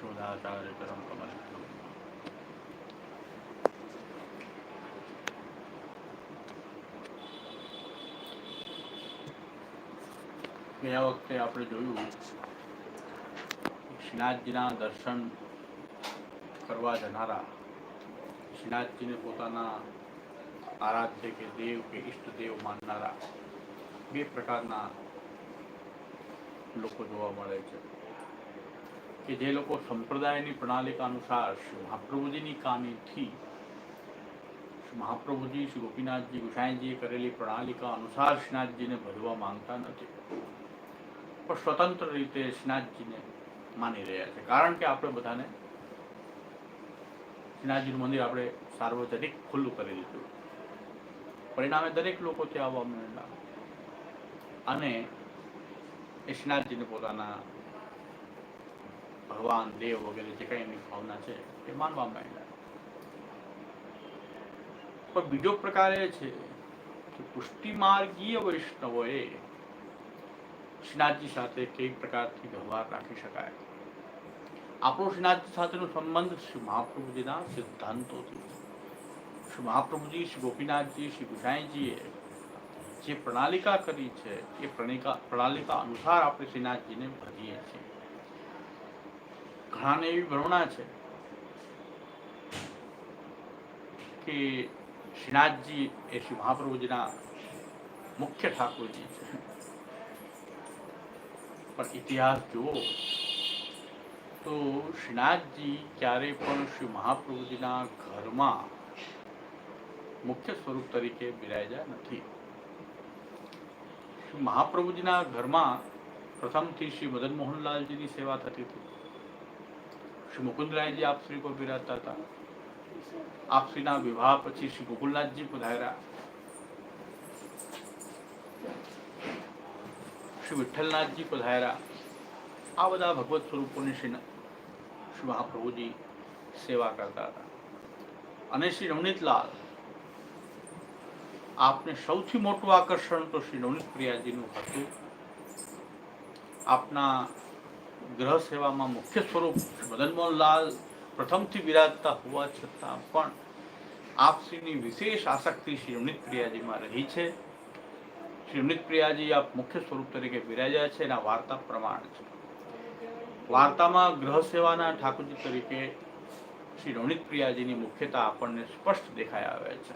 શ્રીમદાચાર્ય ચરણ ગયા વખતે આપણે જોયું શ્રીનાથજીના દર્શન કરવા જનારા શ્રીનાથજીને પોતાના આરાધ્ય કે દેવ કે ઈષ્ટદેવ માનનારા બે પ્રકારના લોકો જોવા મળે છે કે જે લોકો સંપ્રદાયની પ્રણાલિકા અનુસાર શ્રી મહાપ્રભુજીની કાનીથી મહાપ્રભુજી શ્રી ગોપીનાથજી ગુસાઈજીએ કરેલી પ્રણાલિકા અનુસાર શ્રીનાથજીને ભજવા માંગતા નથી. પણ સ્વતંત્ર રીતે શ્રીનાથજીને માની રહ્યા છે. કારણ કે આપણે બધાને શ્રીનાથજીનું મંદિર આપણે સાર્વજનિક ખુલ્લું કરી દીધું. પરિણામે દરેક લોકો ત્યાં આવવા માંડ્યા. અને એ શ્રીનાથજીને પોતાના ભગવાન, દેવ વગેરે જે કંઈ એમની ભાવના છે, એ માનવા માંડ્યા પણ બીજો પ્રકાર એ છે કે પુષ્ટિ માર્ગીય વૈષ્ણવોએ શ્રીનાથજી સાથે કઈ પ્રકારથી વ્યવહાર રાખી શકાય? આપણો શ્રીનાથજી સાથેનો સંબંધ શ્રી મહાપ્રભુજીના સિદ્ધાંતોથી શ્રી મહાપ્રભુજી, શ્રી ગોપીનાથજી, શ્રી ગુસાઈજીએ જે પ્રણાલિકા કરી છે, એ પ્રણિકા, પ્રણાલિકા અનુસાર આપણે શ્રીનાથજીને ભજીએ છીએ. ઘણાને એવી ભ્રમણા છે કે શ્રીનાથજી એ શ્રી મહાપ્રભુજીના મુખ્ય ઠાકોરજી છે. પણ ઇતિહાસ જુઓ તો શ્રીનાથજી ક્યારે પણ શ્રી મહાપ્રભુજીના ઘરમાં મુખ્ય સ્વરૂપ તરીકે બિરાજ્યા નથી. શ્રી મહાપ્રભુજીના ઘરમાં પ્રથમથી શ્રી મદન મોહનલાલજીની સેવા થતી હતી. શ્રી મુકુંદરાયજી આપશ્રી પર બિરાજતા હતા? આપશ્રીના વિવાહ પછી શ્રી ગોકુલનાથજી પધાર્યા. શ્રી વિઠ્ઠલનાથજી પધાર્યા. આ બધા ભગવત સ્વરૂપોની શ્રી શ્રી મહાપ્રભુજી સેવા કરતા હતા. અને શ્રી નવનીતલાલ આપને સૌથી મોટું આકર્ષણ તો શ્રી નવનીત પ્રિયાજીનું હતું. આપના ગ્રહ સેવામાં મુખ્ય સ્વરૂપ મદનમોહનલાલ પ્રથમથી બિરાજતા હોવા છતાં પણ આપશ્રીની વિશેષ આસક્તિ શ્રી રમણીત પ્રિયાજીમાં રહી છે. શ્રી રમણીત પ્રિયાજી આપ મુખ્ય સ્વરૂપ તરીકે બિરાજ્યા છે એના વાર્તા પ્રમાણ છે. વાર્તામાં ગ્રહ સેવાના ઠાકોરજી તરીકે શ્રી રમણીત પ્રિયાજીની મુખ્યતા આપણને સ્પષ્ટ દેખાઈ આવે છે.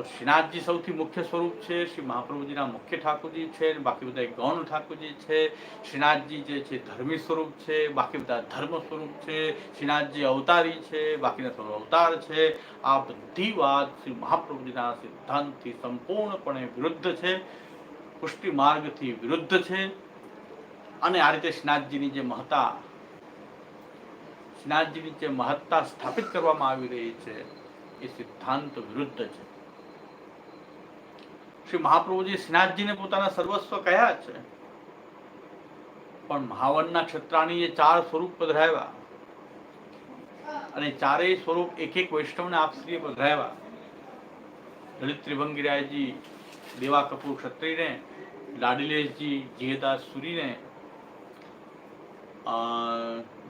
તો શ્રીનાથજી સૌથી મુખ્ય સ્વરૂપ છે, શ્રી મહાપ્રભુજીના મુખ્ય ઠાકોરજી છે બાકી બધા ગૌણ ઠાકોરજી છે. શ્રીનાથજી જે છે, ધર્મી સ્વરૂપ છે, બાકી બધા ધર્મ સ્વરૂપ છે. શ્રીનાથજી અવતારી છે, બાકીના સ્વરૂપ અવતાર છે. આ બધી વાત શ્રી મહાપ્રભુજીના સિદ્ધાંતથી સંપૂર્ણપણે વિરુદ્ધ છે. પુષ્ટિ માર્ગથી વિરુદ્ધ છે. અને આ રીતે શ્રીનાથજીની જે મહત્તા, શ્રીનાથજીની જે મહત્તા સ્થાપિત કરવામાં આવી રહી છે, એ સિદ્ધાંત વિરુદ્ધ છે. શ્રી મહાપ્રભુજી શ્રીનાથજીને પોતાના સર્વસ્વ કહ્યા છે. પણ મહાવનના ક્ષત્રાણીએ ચાર સ્વરૂપ પધરાવ્યા અને ચારેય સ્વરૂપ એક એક વૈષ્ણવને આપશ્રીએ પધરાવ્યા લલિત ત્રિભંગીરાયજી, દેવા કપૂર ક્ષત્રિયને, લાડીલેશજી, જીયદાસ સુરીને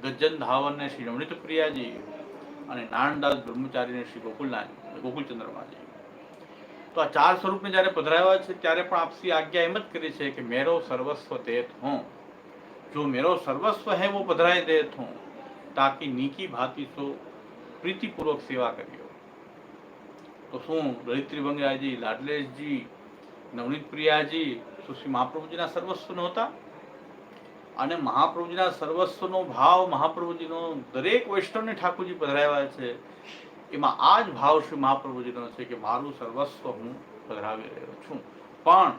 ગજ્જન ધાવનને શ્રી રમણીત પ્રિયાજી અને નારાયણદાસ બ્રહ્મચારીને શ્રી ગોકુલનાથ ગોકુલચંદ્રમાજી. તો આ ચાર સ્વરૂપને જ્યારે પધરાવ્યા છે, ત્યારે પણ આપસી આજ્ઞા એમ જ કરી છે કે મેરો સર્વસ્વ તેત હું. જો મેરો સર્વસ્વ હે વો પધરાય દેત હું, તાકી નીકી ભાતી સો પ્રીતિપૂર્વક સેવા કર્યો તો શું લલિત ત્રિભંગરાજી લાડલેશજી નવનીત પ્રિયાજી સુશ્રી મહાપ્રભુજીના સર્વસ્વ નહોતા અને મહાપ્રભુજીના સર્વસ્વનો ભાવ મહાપ્રભુજીનો દરેક વૈષ્ણવને ઠાકોરજી પધરાવ્યા છે. એમાં આ જ ભાવ શ્રી મહાપ્રભુજીનો છે કે મારું સર્વસ્વ હું પધરાવી રહ્યો છું. પણ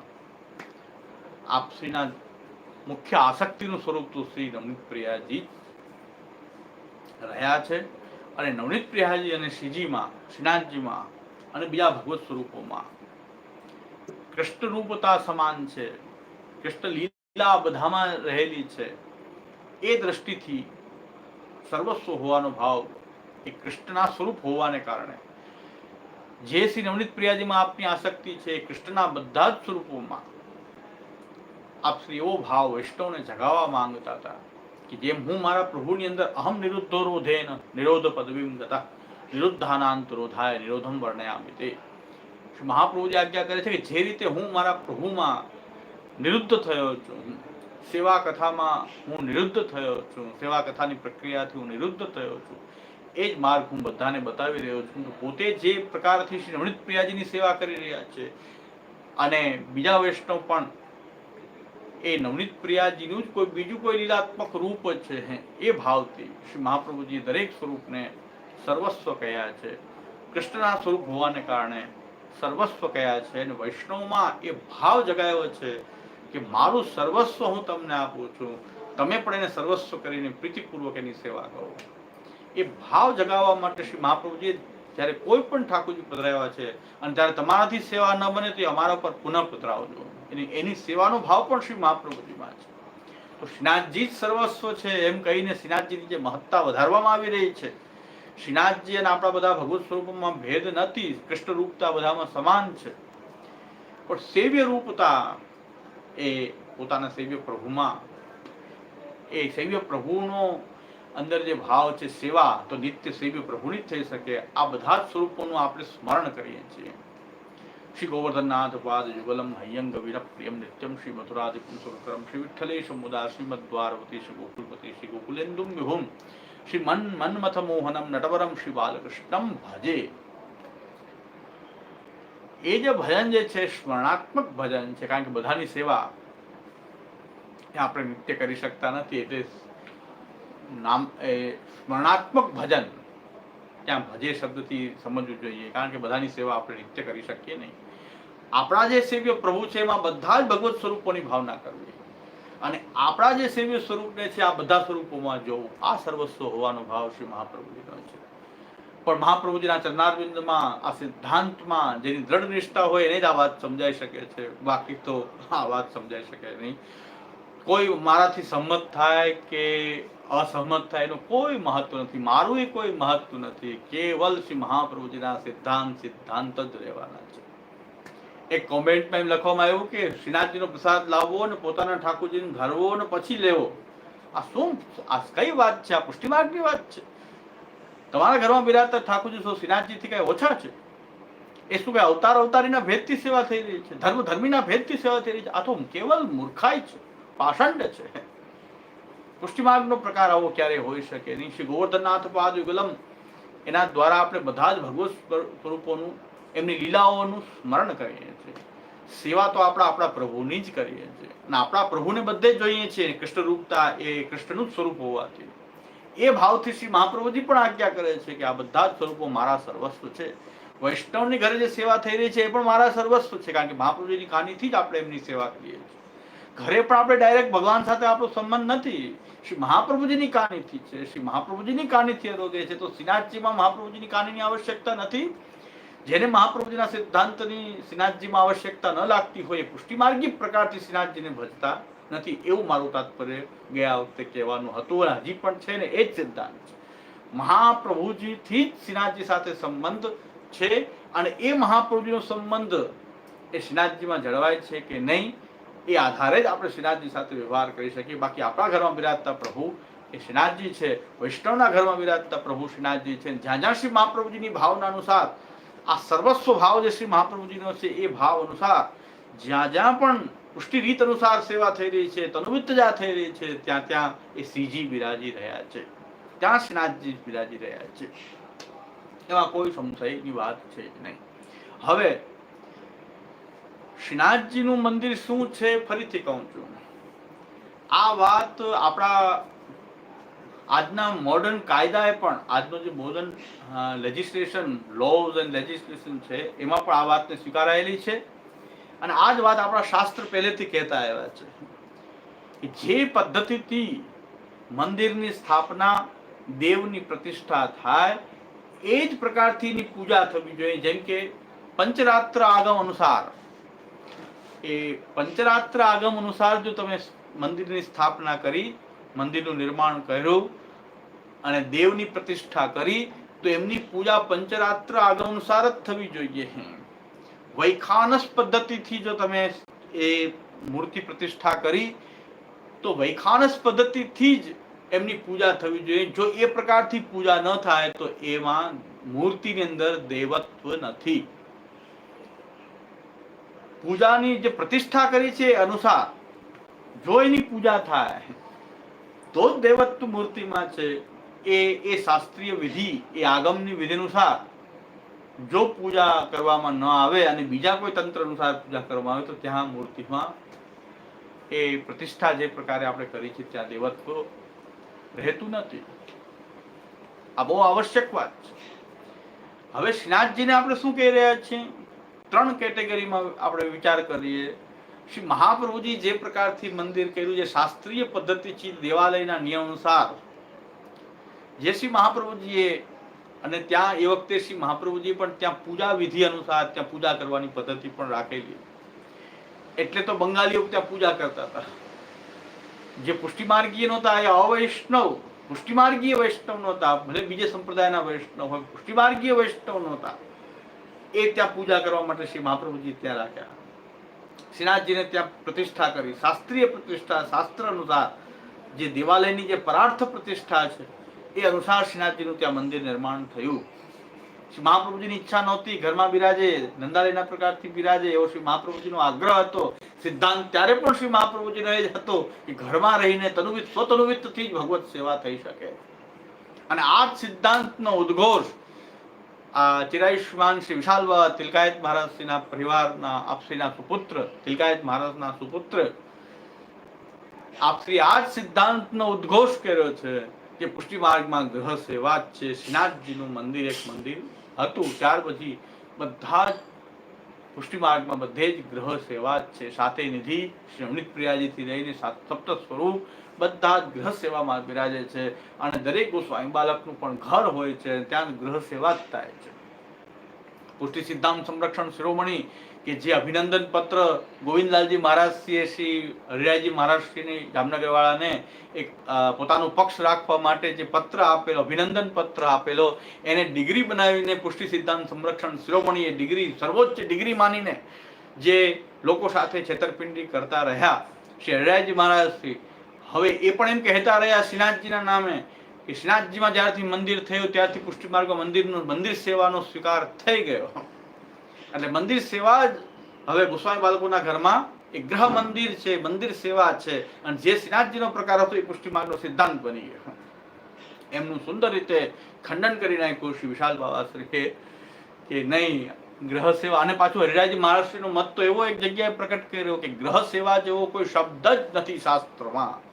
આપશ્રીના મુખ્ય આસક્તિનું સ્વરૂપ તો શ્રી નવનીત પ્રિયાજી રહ્યા છે અને નવનીત પ્રિયાજી અને શ્રીજીમાં, શ્રીનાથજીમાં અને બીજા ભગવત સ્વરૂપોમાં. કૃષ્ણ રૂપતા સમાન છે. કૃષ્ણ લીલા બધામાં રહેલી છે. એ દ્રષ્ટિથી સર્વસ્વ હોવાનો ભાવ એ કૃષ્ણના સ્વરૂપ હોવાને કારણે. જે શ્રી નવનીત પ્રિયાજીમાં આપની આસક્તિ છે, એ કૃષ્ણના બધા જ સ્વરૂપોમાં આપ શ્રી એવો ભાવ વૈષ્ણવને જગાવવા માંગતા હતા કે જેમ હું મારા પ્રભુની અંદર અહમ નિરુદ્ધો રોધેન, નિરોધ પદવીમ ગતા નિરુદ્ધાનાંતરોધાય નિરોધમ વર્ણયામી તે. મહાપ્રભુજી આજ્ઞા કરે છે કે જે રીતે હું મારા પ્રભુમાં નિરુદ્ધ થયો છું, સેવા કથામાં હું નિરુદ્ધ થયો છું, સેવા કથાની પ્રક્રિયાથી હું નિરુદ્ધ થયો છું એ જ માર્ગ હું બધાને બતાવી રહ્યો છું કે પોતે જે પ્રકારથી શ્રી રમણીત પ્રિયાજીની સેવા કરી રહ્યા છે અને બીજા વૈષ્ણવ પણ એ નવનીત પ્રિયાજીનું જ કોઈ બીજું કોઈ લીલાત્મક રૂપ છે એ ભાવથી શ્રી મહાપ્રભુજી દરેક સ્વરૂપને સર્વસ્વ કહ્યા છે. કૃષ્ણના સ્વરૂપ હોવાને કારણે સર્વસ્વ કહ્યા છે અને વૈષ્ણવમાં એ ભાવ જગાયો છે કે મારું સર્વસ્વ હું તમને આપું છું. તમે પણ એને સર્વસ્વ કરીને પ્રીતિપૂર્વક એની સેવા કરો. એ ભાવ જગાવવા માટે શ્રી મહાપ્રભુજી જ્યારે કોઈ પણ ઠાકોરજી પધરાવ્યા છે અને જ્યારે તમારાથી સેવા ન બને તો એ અમારા પર પુનઃ પધરાવજો. એની એની સેવાનો ભાવ પણ શ્રી મહાપ્રભુજીમાં છે. તો શ્રીનાથજી જ સર્વસ્વ છે એમ કહીને શ્રીનાથજીની જે મહત્તા વધારવામાં આવી રહી છે. શ્રીનાથજી અને આપણા બધા ભગવત સ્વરૂપમાં ભેદ નથી કૃષ્ણ રૂપતા બધામાં સમાન છે. પણ સેવ્ય રૂપતા એ પોતાના સેવ્ય પ્રભુમાં, એ સેવ્ય પ્રભુનો અંદર જે ભાવ છે સેવા, તો નિત્ય સેવી પ્રભુની થઈ શકે. આ બધા જ સ્વરૂપોનું આપણે સ્મરણ કરીએ છીએ. શ્રી ગોવર્ધનનાથ પાદ યુગલમ હૈયંગ વીર પ્રિયમ નિત્યમ શ્રી મથુરાધિપુમ પુરુષોત્તમ શ્રી વિઠ્ઠલેશ મુદા શ્રીમદ દ્વારવતી શ્રી ગોકુલપતિ શ્રી ગોકુલેન્દુમ વિભુમ શ્રી મન મન્મથ મોહનમ નટવરમ શ્રી બાલકૃષ્ણમ ભજે. એ જે ભજન જે છે, સ્મરણાત્મક ભજન છે, કારણ કે બધાની સેવા આપણે નિત્ય કરી શકતા નથી, એટલે નામ, એ સ્મરણાત્મક ભજન. ત્યાં ભજે શબ્દથી સમજવું જોઈએ, કારણ કે બધાની સેવા આપણે નિત્ય કરી શકીએ નહીં. આપણા જે સેવ્ય પ્રભુ છે, એમાં બધા જ ભગવત સ્વરૂપોની ભાવના કરવી અને આપણા જે સેવ્ય સ્વરૂપને છે, આ બધા સ્વરૂપોમાં જોવું, આ સર્વસ્વ હોવાનો ભાવ શ્રી મહાપ્રભુજીનો છે. પણ મહાપ્રભુજીના ચરણારવિંદમાં, આ સિદ્ધાંતમાં, જેની દ્રઢ નિષ્ઠા હોય, એને જ આ વાત સમજાઈ શકે છે. બાકી તો આ વાત સમજાઈ શકે નહીં. કોઈ મારાથી સંમત થાય કે અસહમત થાય એનું કોઈ મહત્વ નથી. મારું એ કોઈ મહત્વ નથી. કેવલ શ્રી મહાપ્રભુજીના સિદ્ધાંત સિદ્ધાંત જ રહેવાના છે. એક કોમેન્ટમાં એમ લખવામાં આવ્યું કે શ્રીનાથજીનો પ્રસાદ લાવવો અને પોતાના ઠાકોરજીને ઘરવો અને પછી લેવો. આ શું, આ કઈ વાત છે? આ પુષ્ટિમાર્ગની વાત છે. તમારા ઘરમાં બિરાજતા ઠાકોરજી શું શ્રીનાથજીથી કઈ ઓછા છે? એ શું કઈ અવતાર અવતારીના ભેદથી સેવા થઈ રહી છે? ધર્મ ધર્મીના ભેદથી સેવા થઈ રહી છે? આ તો કેવલ મૂર્ખાઈ છે. પાષંડ છે. પુષ્ટિમાર્ગનો પ્રકાર આવો ક્યારે હોઈ શકે નહીં. શ્રી ગોવર્ધનનાથ પાદ યુગલમ એના દ્વારા આપણે બધા જ ભગવત સ્વરૂપોનું, એમની લીલાઓનું સ્મરણ કરીએ છીએ. સેવા તો આપણા આપણા પ્રભુની જ કરીએ છીએ. અને આપણા પ્રભુને બધે જોઈએ છીએ. કૃષ્ણ રૂપતા એ કૃષ્ણનું જ સ્વરૂપ હોવાથી. એ ભાવથી શ્રી મહાપ્રભુજી પણ આજ્ઞા કરે છે કે આ બધા જ સ્વરૂપો મારા સર્વસ્વ છે. વૈષ્ણવની ઘરે જે સેવા થઈ રહી છે એ પણ મારા સર્વસ્વ છે. કારણ કે મહાપ્રભુજીની કાનીથી જ આપણે એમની સેવા કરીએ છીએ. ઘરે પણ આપણે ડાયરેક્ટ ભગવાન સાથે આપણો સંબંધ નથી. શ્રી મહાપ્રભુજીની કાનીથી છે. શ્રી મહાપ્રભુજીની કાનીથી રોગે છે. તો શ્રીનાથજીમાં મહાપ્રભુજીની કાનીની આવશ્યકતા નથી. જેને મહાપ્રભુજીના સિદ્ધાંતની શ્રીનાથજીમાં આવશ્યકતા ન લાગતી હોય એ પુષ્ટિમાર્ગી પ્રકારથી શ્રીનાથજીને ભજતા નથી. એવું મારું તાત્પર્ય ગયા વખતે કહેવાનું હતું અને હજી પણ છે ને એ જ સિદ્ધાંત છે. મહાપ્રભુજીથી જ શ્રીનાથજી સાથે સંબંધ છે અને એ મહાપ્રભુજીનો સંબંધ એ શ્રીનાથજીમાં જળવાય છે કે નહીં? એ આધારે જ આપણે શ્રીનાથજી સાથે વ્યવહાર કરી શકીએ. બાકી આપણા ઘરમાં બિરાજતા પ્રભુ એ શ્રીનાથજી છે, વૈષ્ણવના ઘરમાં બિરાજતા પ્રભુ શ્રીનાથજી છે. જ્યાં જ્યાં શ્રી મહાપ્રભુજીની ભાવના અનુસાર, આ સર્વસ્વ ભાવ જે શ્રી મહાપ્રભુજીનો છે, એ ભાવ અનુસાર જ્યાં જ્યાં પણ પુષ્ટિ રીત અનુસાર સેવા થઈ રહી છે તનુવિત્તજા થઈ રહી છે, ત્યાં ત્યાં એ શ્રીજી બિરાજી રહ્યા છે. ત્યાં શ્રીનાથજી બિરાજી રહ્યા છે. એમાં કોઈ સંશયની વાત છે નહીં. હવે શ્રીનાથજીનું મંદિર શું છે? ફરીથી કહું છું. આ વાત આપણા આજના મોડર્ન કાયદાએ પણ આજનો જે modern legislation laws and legislation છે, એમાં પણ આ વાતને સ્વીકારાયેલી છે. અને આ જ વાત આપણા શાસ્ત્ર પહેલેથી કહેતા આવ્યા છે કે જે પદ્ધતિથી મંદિરની સ્થાપના દેવની પ્રતિષ્ઠા થાય, એ જ પ્રકારથી પૂજા થવી જોઈએ. જેમ કે પંચરાત્ર આગમ અનુસાર એ પંચરાત્ર આગમ અનુસાર જો તમે મંદિરની સ્થાપના કરી, મંદિરનું નિર્માણ કર્યું અને દેવની પ્રતિષ્ઠા કરી, તો એમની પૂજા પંચરાત્ર આગમ અનુસાર જ થવી જોઈએ. વૈખાનસ પદ્ધતિથી જો તમે એ મૂર્તિ પ્રતિષ્ઠા કરી, તો વૈખાનસ પદ્ધતિથી જ એમની પૂજા થવી જોઈએ. જો એ પ્રકારથી પૂજા ન થાય, તો એમાં મૂર્તિની અંદર દેવત્વ નથી. પૂજાની જે પ્રતિષ્ઠા કરી છે એ અનુસાર જો એની પૂજા થાય. તો જ દેવત્વ મૂર્તિમાં છે એ એ શાસ્ત્રીય વિધિ, એ આગમની વિધિ અનુસાર જો પૂજા કરવામાં ન આવે અને બીજા કોઈ તંત્ર અનુસાર પૂજા કરવામાં આવે તો ત્યાં મૂર્તિમાં એ પ્રતિષ્ઠા જે પ્રકારે આપણે કરી છે ત્યાં દેવત્વ રહેતું નથી. આ બહુ આવશ્યક વાત છે. હવે શ્રીનાથજીને આપણે શું કહી રહ્યા છીએ? ત્રણ કેટેગરીમાં આપણે વિચાર કરીએ. શ્રી મહાપ્રભુજી જે પ્રકારથી મંદિર કર્યું છે શાસ્ત્રીય પદ્ધતિથી દેવાલયના નિયમ અનુસાર, જે શ્રી મહાપ્રભુજીએ અને ત્યાં એ વખતે શ્રી મહાપ્રભુજી પણ ત્યાં પૂજા વિધિ અનુસાર ત્યાં પૂજા કરવાની પદ્ધતિ પણ રાખેલી. એટલે તો બંગાળીઓ ત્યાં પૂજા કરતા હતા. જે પુષ્ટિમાર્ગીય નહોતા, એ અવૈષ્ણવ, પુષ્ટિમાર્ગીય વૈષ્ણવ નહોતા, ભલે બીજે સંપ્રદાયના વૈષ્ણવ હોય, પુષ્ટિમાર્ગીય વૈષ્ણવ નહોતા. એ ત્યાં પૂજા કરવા માટે શ્રી મહાપ્રભુજી ત્યાં રાખ્યા. શ્રીનાથજીને ત્યાં પ્રતિષ્ઠા કરી. શાસ્ત્રીય પ્રતિષ્ઠા, શાસ્ત્ર અનુસાર જે દેવાલયની જે પરાર્થ પ્રતિષ્ઠા છે, એ અનુસાર શ્રીનાથજીનું ત્યાં મંદિર નિર્માણ થયું. શ્રી મહાપ્રભુજીની ઈચ્છા નહોતી. ઘરમાં બિરાજે, નંદાલયના પ્રકારથી બિરાજે એવો શ્રી મહાપ્રભુજીનો આગ્રહ હતો. સિદ્ધાંત ત્યારે પણ શ્રી મહાપ્રભુજીનો એ જ હતો કે ઘરમાં રહીને તનુવિત સ્વતનુવિત્તથી જ ભગવત સેવા થઈ શકે. અને આ સિદ્ધાંતનો ઉદ્ઘોષ આ ચિરાયુષ્માન શ્રી વિશાલ તિલકાયત મહારાજશ્રીના પરિવારના આપશ્રીના સુપુત્ર, તિલકાયત મહારાજના સુપુત્ર. આપશ્રી આ જ સિદ્ધાંતનો ઉદ્ઘોષ કર્યો છે કે પુષ્ટિ માર્ગમાં ગ્રહ સેવા જ છે. શ્રીનાથજીનું મંદિર એક મંદિર હતું. ત્યાર પછી બધા જ પુષ્ટિ બધે જ ગ્રહ સેવા છે. સાથે નિધિ, શ્રી અમૃત પ્રિયાજીથી લઈને સપ્ત સ્વરૂપ બધા જ ગ્રહ સેવામાં બિરાજે છે. અને દરેક ગોસ્વામી બાલકનું પણ ઘર હોય છે ત્યાં ગ્રહ સેવા જ થાય છે. પુષ્ટિ સિદ્ધાંત સંરક્ષણ શિરોમણી કે જે અભિનંદન પત્ર ગોવિંદલાલજી મહારાજશ્રીએ શ્રી હરિરાયજી મહારાજશ્રીની જામનગરવાળાને એક પોતાનો પક્ષ રાખવા માટે જે પત્ર આપેલો, અભિનંદન પત્ર આપેલો, એને ડિગ્રી બનાવીને પુષ્ટિ સિદ્ધાંત સંરક્ષણ શિરોમણી એ ડિગ્રી, સર્વોચ્ચ ડિગ્રી માનીને જે લોકો સાથે છેતરપિંડી કરતા રહ્યા શ્રી હરિરાયજી મહારાજશ્રી. હવે એ પણ એમ કહેતા રહ્યા શ્રીનાથજીના નામે કે શ્રીનાથજીમાં જ્યારથી મંદિર થયું, ત્યારથી પુષ્ટિ માર્ગ મંદિરનો, મંદિર સેવાનો સ્વીકાર થઈ ગયો. એટલે મંદિર સેવા જ હવે ગોસ્વામી બાળકોના ઘરમાં એ ગ્રહ મંદિર છે, મંદિર સેવા છે. અને જે શ્રીનાથજીનો પ્રકાર હતો એ પુષ્ટિ માર્ગનો સિદ્ધાંત બની ગયો. એમનું સુંદર રીતે ખંડન કરી નાખ્યું શ્રી વિશાલ બાબાશ્રીએ કે નહીં, ગ્રહ સેવા. અને પાછું હરિરાજી મહારાષ્ટ્રીનો મત તો એવો એક જગ્યાએ પ્રકટ કર્યો કે ગ્રહ સેવા જેવો કોઈ શબ્દ જ નથી શાસ્ત્રમાં.